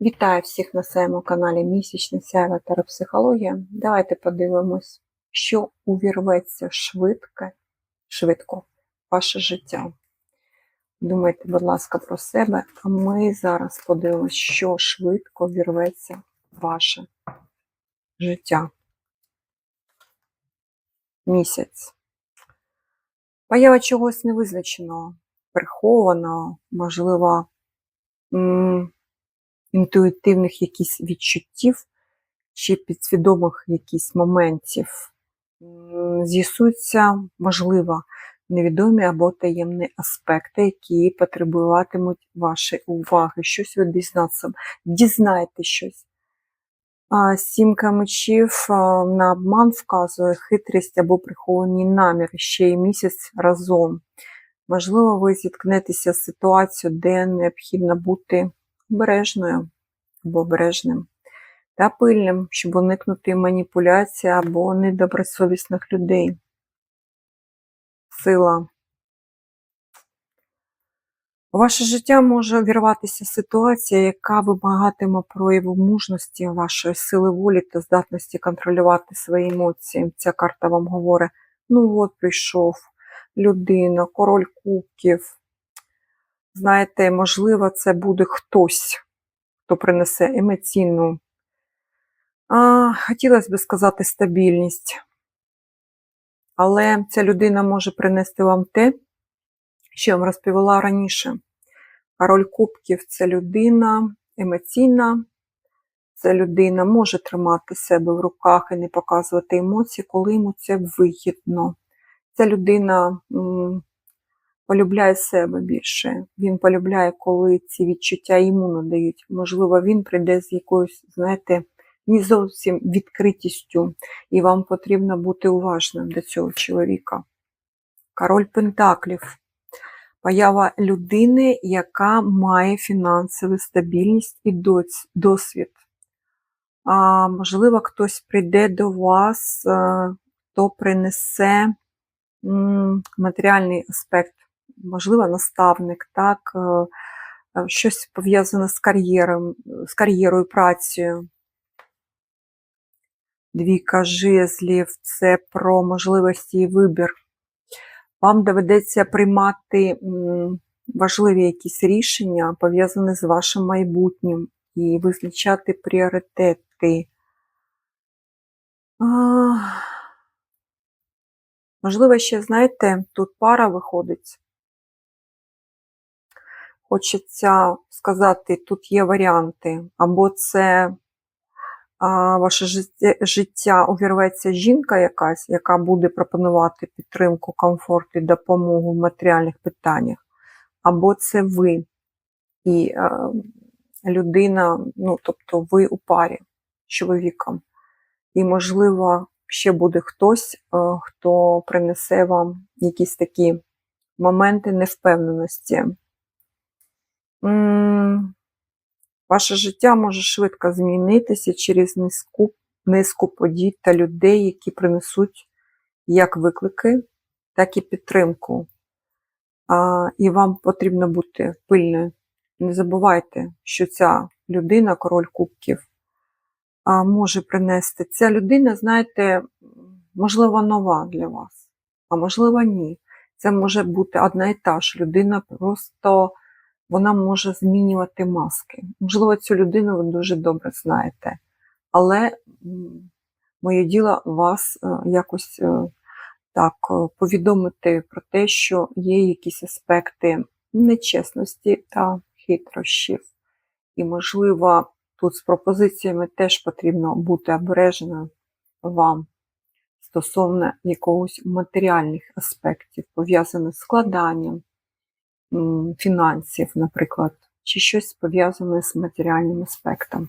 Вітаю всіх на своєму каналі Місячна сяйва та психологія. Давайте подивимось, що увірветься швидко, швидко ваше життя. Думайте, будь ласка, про себе, а ми зараз подивимось, що швидко вірветься ваше життя. Місяць. Поява чогось невизначеного, прихованого, можливо, інтуїтивних якісь відчуттів чи підсвідомих якісь моментів. З'ясуються, можливо, невідомі або таємні аспекти, які потребуватимуть вашої уваги. Щось ви дізнатися, дізнаєте щось. Сімка мечів на обман вказує хитрість або приховані наміри ще й місяць разом. Можливо, ви зіткнетеся з ситуацією, де необхідно бути обережною або обережним та пильним, щоб уникнути маніпуляції або недобросовісних людей. Сила. У ваше життя може увірватися ситуація, яка вимагатиме прояву мужності, вашої сили волі та здатності контролювати свої емоції. Ця карта вам говорить: ну от прийшов людина, король кубків. Знаєте, можливо, це буде хтось, хто принесе емоційну, а, хотілося б сказати, стабільність. Але ця людина може принести вам те, що я вам розповіла раніше. Король Кубків це людина емоційна, це людина може тримати себе в руках і не показувати емоції, коли йому це вигідно. Ця людина полюбляє себе більше. Він полюбляє, коли ці відчуття йому надають. Можливо, він прийде з якоюсь, знаєте, не зовсім відкритістю, і вам потрібно бути уважним до цього чоловіка. Король Пентаклів. Поява людини, яка має фінансову стабільність і досвід. А, можливо, хтось прийде до вас, е, хто принесе матеріальний аспект, можливо, наставник, так, е, е, щось пов'язане з кар'єром, з кар'єрою, працею. Двійка жезлів це про можливості і вибір. Вам доведеться приймати важливі якісь рішення, пов'язані з вашим майбутнім, і визначати пріоритети. А, Можливо, ще, знаєте, тут пара виходить. Хочеться сказати, тут є варіанти. Або це а, ваше життя, увірветься жінка якась, яка буде пропонувати підтримку, комфорт і допомогу в матеріальних питаннях, або це ви і е, людина, ну, тобто ви у парі з чоловіком. І, можливо, ще буде хтось, е, хто принесе вам якісь такі моменти невпевненості. Ваше життя може швидко змінитися через низку, низку подій та людей, які принесуть як виклики, так і підтримку. А, і вам потрібно бути пильною. Не забувайте, що ця людина, король кубків, а, може принести. Ця людина, знаєте, можливо, нова для вас, а можливо, ні. Це може бути одна і та ж людина, просто вона може змінювати маски. Можливо, цю людину ви дуже добре знаєте, але моє діло вас е, якось е, так е, повідомити про те, що є якісь аспекти нечесності та хитрощів. І, можливо, тут з пропозиціями теж потрібно бути обережною вам стосовно якогось матеріальних аспектів, пов'язаних з складанням фінансів, наприклад, чи щось пов'язане з матеріальним аспектом.